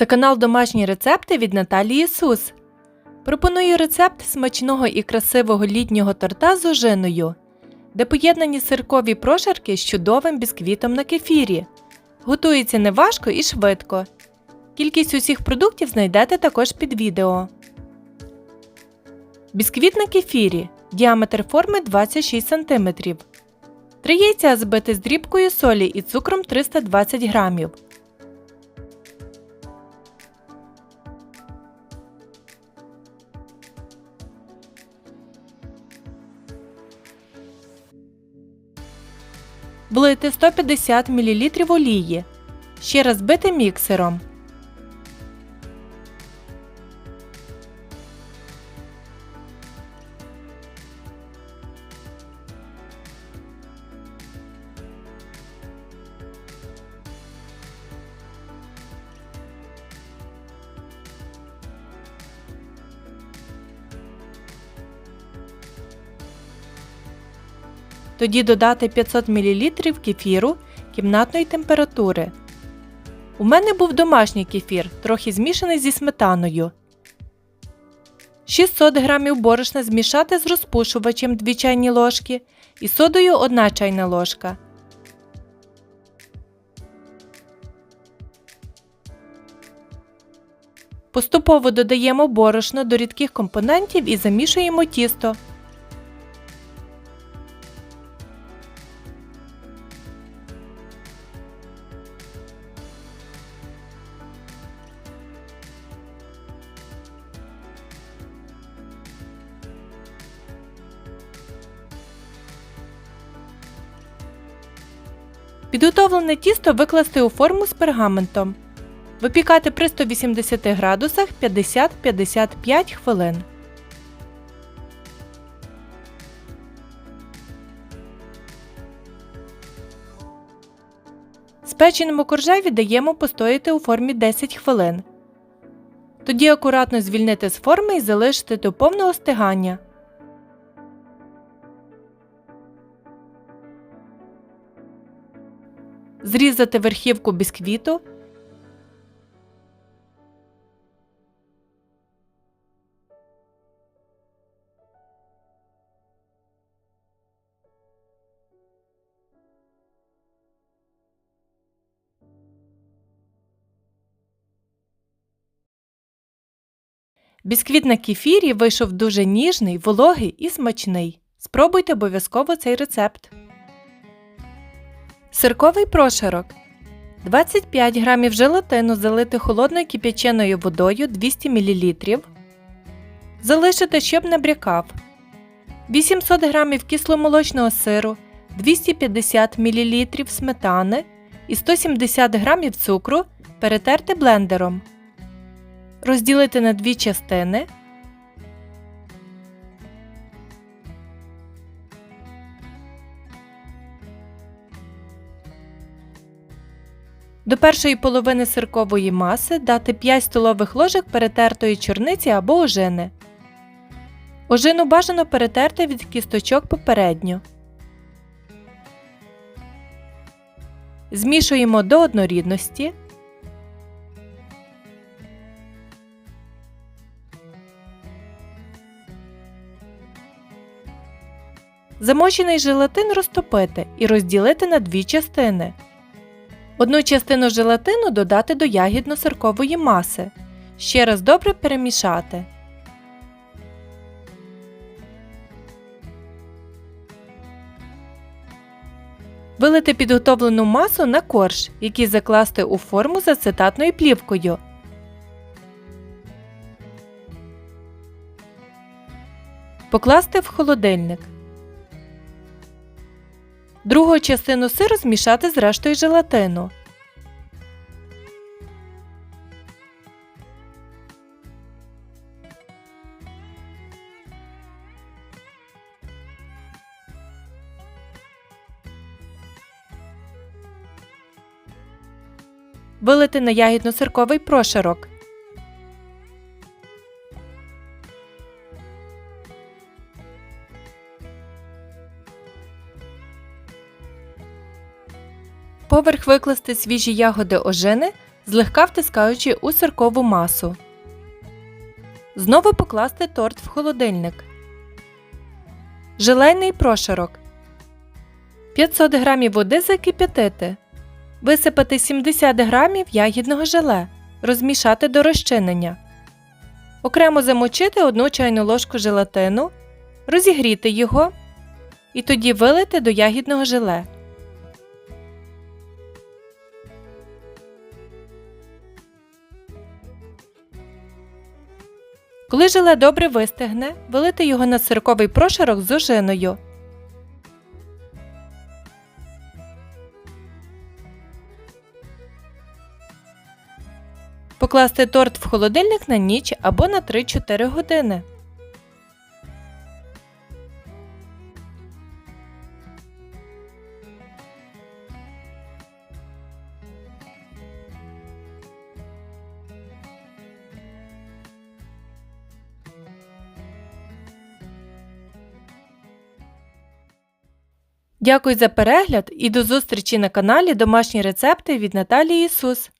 Це канал Домашні рецепти від Наталії Сус. Пропоную рецепт смачного і красивого літнього торта з ожиною, де поєднані сиркові прошарки з чудовим бісквітом на кефірі. Готується неважко і швидко. Кількість усіх продуктів знайдете також під відео. Бісквіт на кефірі. Діаметр форми 26 см. 3 яйця збити з дрібкою солі і цукром 320 г. Влити 150 мл олії. Ще раз збити міксером. Тоді додати 500 мл кефіру кімнатної температури. У мене був домашній кефір, трохи змішаний зі сметаною. 600 г борошна змішати з розпушувачем 2 чайні ложки і содою 1 чайна ложка. Поступово додаємо борошно до рідких компонентів і замішуємо тісто. Підготовлене тісто викласти у форму з пергаментом. Випікати при 180 градусах 50-55 хвилин. Спеченому коржеві даємо постояти у формі 10 хвилин. Тоді акуратно звільнити з форми і залишити до повного стигання. Зрізати верхівку бісквіту. Бісквіт на кефірі вийшов дуже ніжний, вологий і смачний. Спробуйте обов'язково цей рецепт. Сирковий прошарок. 25 г желатину залити холодною кип'яченою водою 200 мл. Залишити, щоб набрякав. 800 г кисломолочного сиру, 250 мл сметани і 170 г цукру перетерти блендером. Розділити на дві частини. До першої половини сиркової маси дати 5 столових ложок перетертої чорниці або ожини. Ожину бажано перетерти від кісточок попередньо. Змішуємо до однорідності. Замочений желатин розтопити і розділити на дві частини. Одну частину желатину додати до ягідно-сиркової маси. Ще раз добре перемішати. Вилити підготовлену масу на корж, який закласти у форму з ацетатною плівкою. Покласти в холодильник. Другу частину сиру змішати з рештою желатину. Вилити на ягідно-сирковий прошарок. Поверх викласти свіжі ягоди ожини, злегка втискаючи у сиркову масу. Знову покласти торт в холодильник. Желейний прошарок. 500 г води закип'ятити. Висипати 70 г ягідного желе. Розмішати до розчинення. Окремо замочити 1 чайну ложку желатину, розігріти його і тоді вилити до ягідного желе. Коли желе добре вистигне, вилити його на сирковий прошарок з ожиною. Покласти торт в холодильник на ніч або на 3-4 години. Дякую за перегляд і до зустрічі на каналі Домашні рецепти від Наталії Ісус.